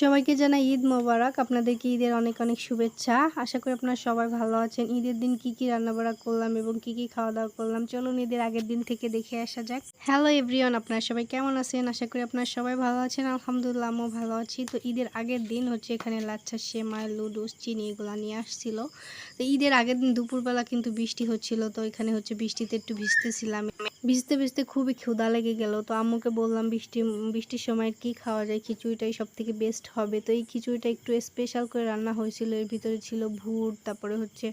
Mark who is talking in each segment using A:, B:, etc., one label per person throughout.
A: সবাইকে জানাই ঈদ মোবারক। আপনাদেরকে ঈদের অনেক অনেক শুভেচ্ছা। আশা করি আপনারা সবাই ভালো আছেন। ঈদের দিন কি কি রান্নাবাড়া করলাম এবং কি কি খাওয়া দাওয়া করলাম, চলুন ঈদের আগের দিন থেকে দেখে আসা যাক। হ্যালো এভরিওয়ান আপনারা সবাই কেমন আছেন? আশা করি আপনারা সবাই ভালো আছেন। আলহামদুলিল্লাহ, আমিও ভালো আছি। তো ঈদের আগের দিন হচ্ছে এখানে লাচ্ছা, সেমাই, লুডুস, চিনি এগুলো নিয়ে আসছিল। তো ঈদের আগের দিন দুপুরবেলা কিন্তু বৃষ্টি হচ্ছিল। তো এখানে হচ্ছে বৃষ্টিতে একটু ভিজতেছিলাম। ভিজতে ভিজতে খুবই ক্ষুধা লেগে গেল। তো আম্মুকে বললাম, বৃষ্টি, বৃষ্টির সময় কি খাওয়া যায়? খিচুড়িটাই সব থেকে বেস্ট হবে। তো এই খিচুড়িটা একটু স্পেশাল করে রান্না হয়েছিল। এর ভিতরে ছিল ভুট তারপরে হচ্ছে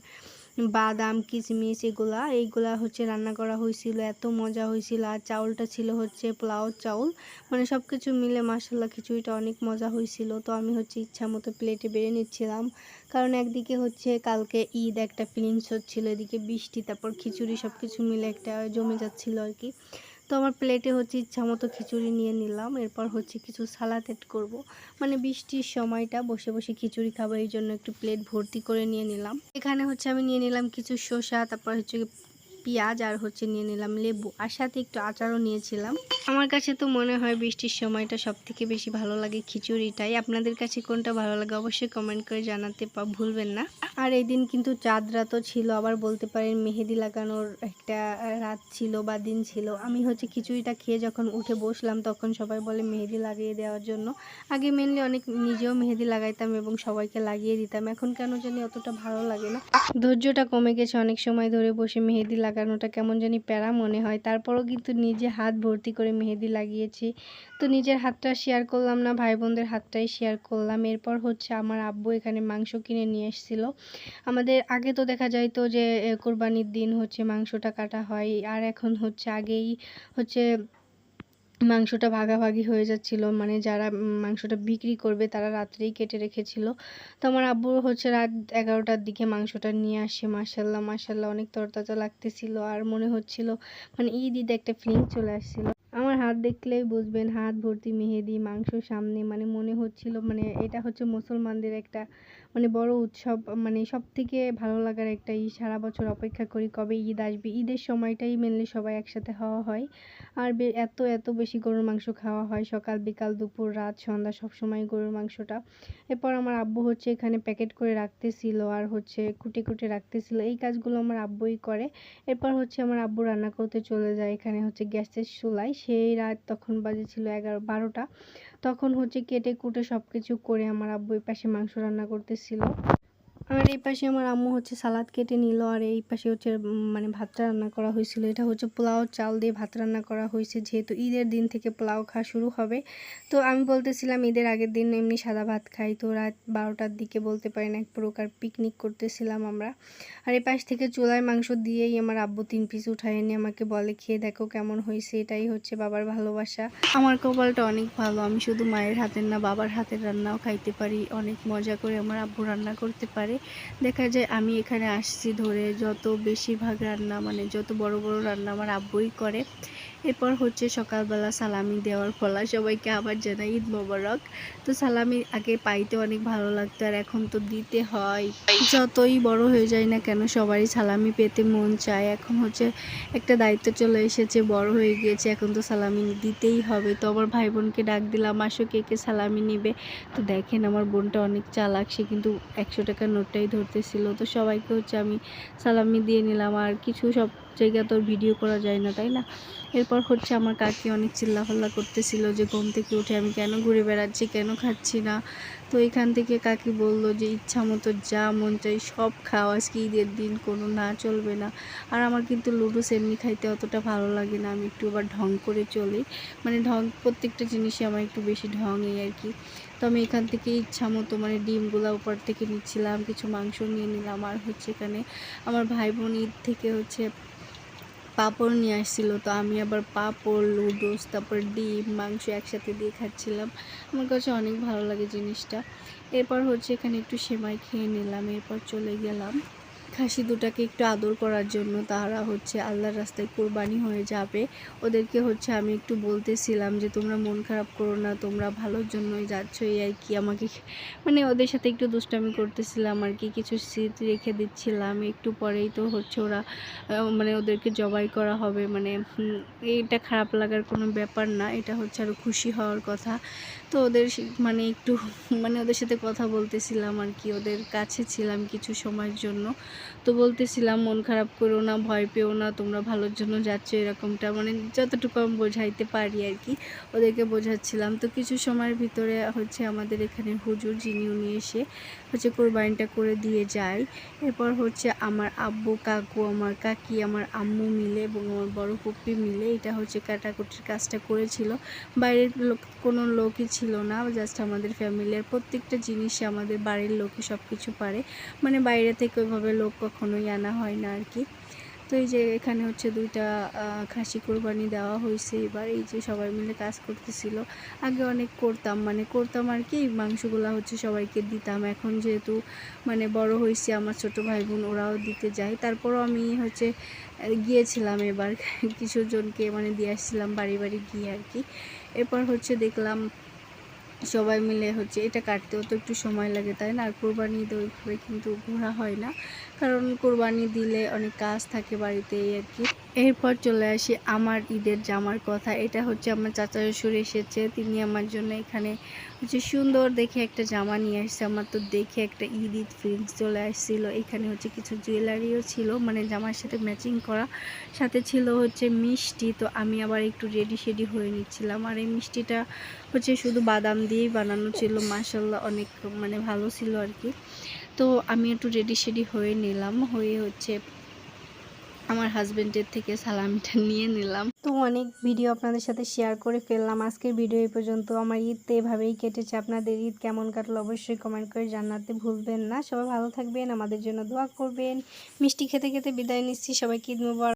A: বাদাম, কিশমিশ এগুলা। এইগুলা হচ্ছে রান্না করা হয়েছিল। এত মজা হয়েছিল। আর চাউলটা ছিল হচ্ছে পোলাও চাউল। মানে সব কিছু মিলে মাসাল্লাহ খিচুড়িটা অনেক মজা হয়েছিল। তো আমি হচ্ছে ইচ্ছা মতো প্লেটে বেড়ে নিচ্ছিলাম। কারণ একদিকে হচ্ছে কালকে ঈদ একটা ফিলিংস হচ্ছিল, এদিকে বৃষ্টি, তারপর খিচুড়ি সব কিছু মিলে একটা জমে যাচ্ছিল আর কি। তো আমার প্লেটে হচ্ছে ইচ্ছা মতো খিচুড়ি নিয়ে নিলাম। এরপর হচ্ছে কিছু সালাদ এড করব। মানে বৃষ্টির সময়টা বসে বসে খিচুড়ি খাব, এই জন্য একটু প্লেট ভর্তি করে নিয়ে নিলাম। এখানে হচ্ছে আমি নিয়ে নিলাম কিছু শসা, তারপর হচ্ছে পেঁয়াজ আর হচ্ছে নিয়ে নিলাম লেবু আর সাথে একটু আচারও নিয়েছিলাম। আমার কাছে তো মনে হয় বৃষ্টির সময়টা সব থেকে বেশি ভালো লাগে খিচুড়িটাই। আপনাদের কাছে কোনটা ভালো লাগে অবশ্যই কমেন্ট করে জানাতে ভুলবেন না। আর এই দিন কিন্তু চাঁদ রাতও ছিল, আবার বলতে পারেন মেহেদি লাগানোর একটা রাত ছিল বা দিন ছিল। আমি হচ্ছে খিচুড়িটা খেয়ে যখন উঠে বসলাম তখন সবাই বলে মেহেদি লাগিয়ে দেওয়ার জন্য। আগে মেনলি অনেক নিজেও মেহেদি লাগাইতাম এবং সবাইকে লাগিয়ে দিতাম। এখন কেন জানি অতটা ভালো লাগে না। ধৈর্যটা কমে গেছে অনেক সময় ধরে বসে মেহেদি লাগানোটা কেমন জানি প্যারা মনে হয়। তারপরও কিন্তু নিজে হাত ভর্তি করে মেহেদি লাগিয়েছি। তো নিজের হাতটা শেয়ার করলাম না ভাই বোনদের হাতটাই শেয়ার করলাম। এরপর হচ্ছে আমার আব্বু এখানে মাংস কিনে নিয়ে এসেছিল। আমাদের আগে তো দেখা যাইতো যে কোরবানির দিন হচ্ছে মাংসটা কাটা হয়। আর এখন হচ্ছে আগেই হচ্ছে মাংসটা ভাগাভাগি হয়ে যাচ্ছিল। মানে যারা মাংসটা বিক্রি করবে তারা রাত্রেই কেটে রেখেছিল। তো আমার আব্বু হচ্ছে রাত এগারোটার দিকে মাংসটা নিয়ে আসে মাসাল্লাহ মাসাল্লাহ অনেক তরতাজা লাগতেছিল। আর মনে হচ্ছিল মানে ঈদ ঈদ একটা ফিলিং চলে আসছিল। আমার হাত দেখলেই বুঝবেন, হাত ভর্তি মেহেদি, মাংস সামনে মানে মনে হচ্ছিল মানে এটা হচ্ছে মুসলমানদের একটা মানে বড় উৎসব মানে সব থেকে ভালো লাগার একটা ই সারা বছর অপেক্ষা করি কবে ঈদ আসবে। ঈদের সময়টাই মেনলি সবাই একসাথে হওয়া হয়। আর এত এত বেশি গরুর মাংস খাওয়া হয় সকাল, বিকাল, দুপুর, রাত, সন্ধ্যা সব সময় গরুর মাংসটা। এরপর আমার আব্বু হচ্ছে এখানে প্যাকেট করে রাখতেছিল আর হচ্ছে কুটে কুটে রাখতেছিল। এই কাজগুলো আমার আব্বুই করে। এরপর হচ্ছে আমার আব্বু রান্না করতে চলে যায় এখানে হচ্ছে গ্যাসের চুলায়। সেই রাত তখন বাজেছিল এগারো, বারোটা। তখন হচ্ছে কেটে কুটে সব কিছু করে আমার আব্বু পাশে মাংস রান্না করতেছিল। আর এই পাশে আমার আম্মু হচ্ছে সালাদ কেটে নিল, আর এই পাশে হচ্ছে মানে ভাতটা রান্না করা হয়েছিল। এটা হচ্ছে পোলাও চাল দিয়ে ভাত রান্না করা হয়েছে, যেহেতু ঈদের দিন থেকে পোলাও খাওয়া শুরু হবে। তো আমি বলতেছিলাম, ঈদের আগের দিন এমনি সাদা ভাত খাই। তো রাত বারোটার দিকে বলতে পারেন এক প্রকার পিকনিক করতেছিলাম আমরা। আর এই পাশ থেকে চুলায় মাংস দিয়েই আমার আব্বু তিন পিস উঠায় এনে আমাকে বলে, খেয়ে দেখো কেমন হয়েছে। এটাই হচ্ছে বাবার ভালোবাসা। আমার কপালটা অনেক ভালো, আমি শুধু মায়ের হাতের না, বাবার হাতের রান্নাও খাইতে পারি, অনেক মজা করে আমার আব্বু রান্না করতে পারে। দেখা যায় আমি এখানে আসছি ধরে যত বেশিরভাগ রান্না মানে যত বড় বড় রান্না আমার আব্বুই করে। এরপর হচ্ছে সকালবেলা সালামি দেওয়ার ফলা, সবাইকে আবার জানাই ঈদ মোবারক। তো সালামি আগে পাইতে অনেক ভালো লাগতো আর এখন তো দিতে হয়। যতই বড় হয়ে যায় না কেন সবারই সালামি পেতে মন চায়। এখন হচ্ছে একটা দায়িত্ব চলে এসেছে, বড় হয়ে গিয়েছে, এখন তো সালামি দিতেই হবে। তো আমার ভাই বোনকে ডাক দিলাম, আসো কে কে সালামি নেবে? তো দেখেন আমার বোনটা অনেক চালাক, সে কিন্তু একশো টাকার নোটটাই ধরতেছিল। তো সবাইকে হচ্ছে আমি সালামি দিয়ে নিলাম আর কিছু সব জায়গা তো ভিডিও করা যায় না, তাই না? এরপর হচ্ছে আমার কাকি অনেক চিল্লাফাল্লা করতেছিল যে ঘুম থেকে উঠে আমি কেন ঘুরে বেড়াচ্ছি, কেন খাচ্ছি না? তো এখান থেকে কাকি বলল যে ইচ্ছা মতো যা মন চাই সব খাও, আজকে ঈদের দিন কোনো না চলবে না। আর আমার কিন্তু লুডোস এমনি খাইতে অতটা ভালো লাগে না, আমি একটু আবার ঢং করে চলি। মানে ঢং, প্রত্যেকটা জিনিসই আমার একটু বেশি ঢং এই আর কি। তো আমি এখান থেকে ইচ্ছা মতো মানে ডিমগুলো উপর থেকে নিচ্ছিলাম, কিছু মাংস নিয়ে নিলাম, আর হচ্ছে এখানে আমার ভাই বোন ঈদ থেকে হচ্ছে পাঁপড় নিয়ে আসছিল। তো আমি আবার পাঁপড় লুডোস তারপর ডিম, মাংস একসাথে দিয়ে খাচ্ছিলাম। আমার কাছে অনেক ভালো লাগে জিনিসটা। এরপর হচ্ছে এখানে একটু সেমাই খেয়ে নিলাম, এরপর চলে গেলাম।
B: খাসি দুটাকে একটু আদর করার জন্য তারা হচ্ছে আল্লাহর রাস্তায় কোরবানি হয়ে যাবে। ওদেরকে হচ্ছে আমি একটু বলতেছিলাম যে, তোমরা মন খারাপ করো না, তোমরা ভালোর জন্যই যাচ্ছ, এই আর কি। আমাকে মানে ওদের সাথে একটু দুষ্টামি করতেছিলাম আর কি, কিছু স্মৃতি রেখে দিচ্ছিলাম। একটু পরেই তো হচ্ছে ওরা মানে ওদেরকে জবাই করা হবে। মানে এটা খারাপ লাগার কোনো ব্যাপার না, এটা হচ্ছে আরও খুশি হওয়ার কথা। তো ওদের মানে একটু মানে ওদের সাথে কথা বলতেছিলাম আর কি, ওদের কাছে ছিলাম কিছু সময়ের জন্য। তো বলতেছিলাম, মন খারাপ করো না, ভয় পেও না, তোমরা ভালোর জন্য যাচ্ছ, এরকমটা। মানে যতটুকু আমি বোঝাইতে পারি আর কি, ওদেরকে বোঝাচ্ছিলাম। তো কিছু সময়ের ভিতরে হচ্ছে আমাদের এখানে হুজুর যিনি উনি এসে হচ্ছে কোরবানিটা করে দিয়ে যায়। এরপর হচ্ছে আমার আব্বু, কাকু, আমার কাকি, আমার আম্মু মিলে এবং আমার বড় পুপ্পি মিলে এটা হচ্ছে কাটাকুটির কাজটা করেছিল। বাইরের লোক, কোনো লোকই ছিল না, জাস্ট আমাদের ফ্যামিলির প্রত্যেকটা জিনিসে আমাদের বাড়ির লোকই সব কিছু পারে। মানে বাইরে থেকে ওইভাবে লোক কখনোই আনা হয় না আর কি তো এই যে এখানে হচ্ছে দুইটা খাসি কোরবানি দেওয়া হয়েছে এবার। এই যে সবাই মিলে কাজ করতেছিল। আগে অনেক করতাম মানে করতাম আর কি মাংসগুলো হচ্ছে সবাইকে দিতাম। এখন যেহেতু মানে বড় হয়েছে আমার ছোট ভাই বোন ওরাও দিতে যায়। তারপরও আমি হচ্ছে গিয়েছিলাম এবার। কিছু জনকে মানে দিয়ে আসছিলাম বাড়ি বাড়ি গিয়ে আর কি এরপর হচ্ছে দেখলাম সবাই মিলে হচ্ছে এটা কাটতেও তো একটু সময় লাগে, তাই না? আর কোরবানি ঈদে ওইভাবে কিন্তু ঘোরা হয় না। কারণ কোরবানি দিলে অনেক কাজ থাকে বাড়িতে আর কি। এরপর চলে আসি আমার ঈদের জামার কথা। এটা হচ্ছে আমার চাচা শ্বশুর এসেছে। তিনি আমার জন্য এখানে হচ্ছে সুন্দর দেখে একটা জামা নিয়ে আসছে। আমার তো দেখে একটা ঈদ ঈদ ফিলিংস চলে আসছিল। এখানে হচ্ছে কিছু জুয়েলারিও ছিল মানে জামার সাথে ম্যাচিং করা। সাথে ছিল হচ্ছে মিষ্টি। তো আমি আবার একটু রেডি শেডি হয়ে নিচ্ছিলাম। আর এই মিষ্টিটা হচ্ছে শুধু বাদাম দিয়েই বানানো ছিল। মাসাল্লাহ অনেক মানে ভালো ছিল আর কি। তো আমি একটু রেডি শেডি হয়ে নিলাম। হয়ে হচ্ছে আমার হাজবেন্ডের থেকে সালামটা নিয়ে নিলাম। তো অনেক ভিডিও আপনাদের সাথে শেয়ার করে ফেললাম। আজকের ভিডিও এই পর্যন্ত। আমার ঈদ তো এভাবেই কেটেছে। আপনাদের ঈদ কেমন কাটলো অবশ্যই কমেন্ট করে জানাতে ভুলবেন না। সবাই ভালো থাকবেন, আমাদের জন্য দোয়া করবেন। মিষ্টি খেতে খেতে বিদায় নিচ্ছি। সবাইকে ঈদ মুবারক।